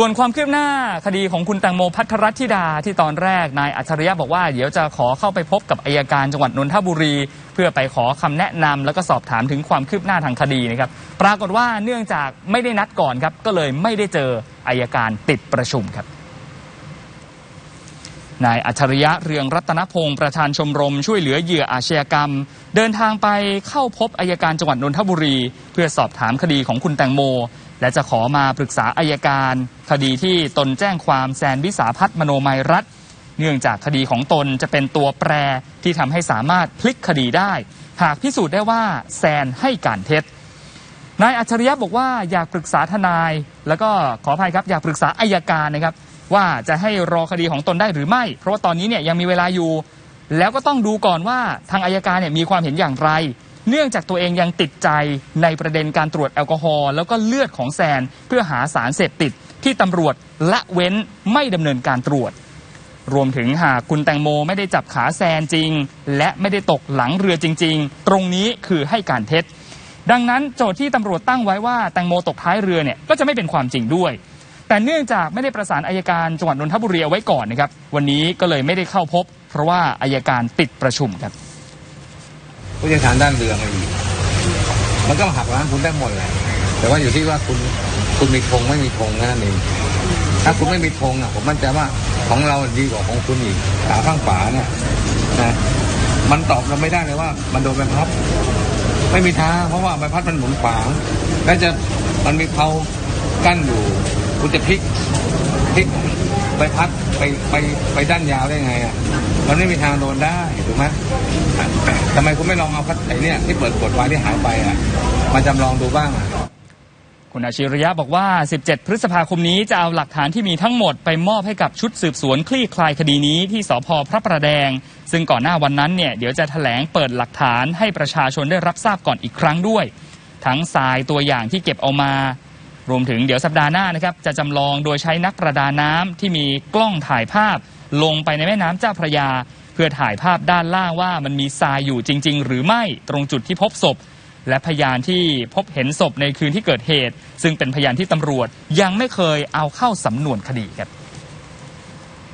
ส่วนความคืบหน้าคดีของคุณแตงโมพัทรธิดาที่ตอนแรกนายอัจฉริยะบอกว่า เดี๋ยวจะขอเข้าไปพบกับอายการจังหวัดนนทบุรี เพื่อไปขอคำแนะนำแล้วก็สอบถามถึงความคืบหน้าทางคดีนะครับปรากฏว่าเนื่องจากไม่ได้นัดก่อนครับก็เลยไม่ได้เจออายการติดประชุมครับนายอัจฉริยะเรืองรัตนพงศ์ประธานชมรม ช่วยเหลือเหยื่ออาชญากรรม เดินทางไปเข้าพบอายการจังหวัดนนทบุรี เพื่อสอบถามคดีของคุณแตงโม และจะขอมาปรึกษาอายการ คดีที่ตนแจ้งความแซนวิสาพัฒน์มโนมัยรัฐ เนื่องจากคดีของตนจะเป็นตัวแปรที่ทำให้สามารถพลิกคดีได้ หากพิสูจน์ได้ว่าแซนให้การเท็จนายอัจฉริยะบอกว่าอยากปรึกษาทนาย แล้วก็ขออภัยครับ อยากปรึกษาอายการนะครับ ว่าจะให้รอคดีของตนได้หรือไม่ เพราะว่าตอนนี้เนี่ยยังมีเวลาอยู่ แล้วก็ต้องดูก่อนว่าทางอายการเนี่ยมีความเห็นอย่างไร เนื่องจากตัวเองยังติดใจในประเด็นการตรวจแอลกอฮอล์แล้วก็เลือดของแซน เพื่อหาสารเสพติดที่ตำรวจละเว้นไม่ดำเนินการตรวจ รวมถึงหากคุณแตงโมไม่ได้จับขาแซนจริง และไม่ได้ตกหลังเรือจริง ๆ ตรงนี้คือให้การเท็จ ดังนั้นโจทย์ที่ตำรวจตั้งไว้ว่าแตงโมตกท้ายเรือเนี่ยก็จะไม่เป็นความจริงด้วย แต่เนื่องจากไม่ได้ประสานอายการจังหวัดนนทบุรีเอาไว้ก่อนนะครับวันนี้ก็เลยไม่ได้เข้าพบ เพราะว่าอายการติดประชุมครับ ผู้เชี่ยวชาญด้านเรือมาอีกมันก็หักล้างคุณได้หมดแหละแต่ว่าอยู่ที่ว่าคุณคุณมีธงไม่มีธงนั้นเองถ้าคุณไม่มีธงอะ ผมมั่นใจว่าของเราดีกว่าของคุณอีกขาข้างฝาเนี่ยนะมันตอบเราไม่ได้เลยว่า มันโดนใบพัดไม่มีทางเพราะว่าใบพัดมันหมุนขวางแล้วจะมันมีเพากั้นอยู่ คุณจะพลิกพลิกใบพัด ไปไปไปด้านยาวได้ไงอะมันไม่มีทางโดนได้ถูกไหมทำไมคุณไม่ลองเอาพัดไอเนี่ยที่เปิดกดไว้ที่หายไปอะมาจำลองดูบ้างอะคุณอาชิริยะบอกว่า 17 พฤษภาคมนี้จะเอาหลักฐานที่มีทั้งหมดไปมอบให้กับชุดสืบสวนคลี่คลายคดีนี้ที่สพพระประแดง ซึ่งก่อนหน้าวันนั้นเนี่ยเดี๋ยวจะแถลงเปิดหลักฐานให้ประชาชนได้รับทราบก่อนอีกครั้งด้วย ทั้งทรายตัวอย่างที่เก็บเอามา รวมถึงเดี๋ยวสัปดาห์หน้านะครับจะจำลองโดยใช้นักประดาน้ำที่มีกล้องถ่ายภาพ ลงไปในแม่น้ำเจ้าพระยา เพื่อถ่ายภาพด้านล่างว่ามันมีทรายอยู่จริง ๆ หรือไม่ตรงจุดที่พบศพ และพยานที่พบเห็นศพในคืนที่เกิดเหตุ ซึ่งเป็นพยานที่ตำรวจยังไม่เคยเอาเข้าสำนวนคดีครับ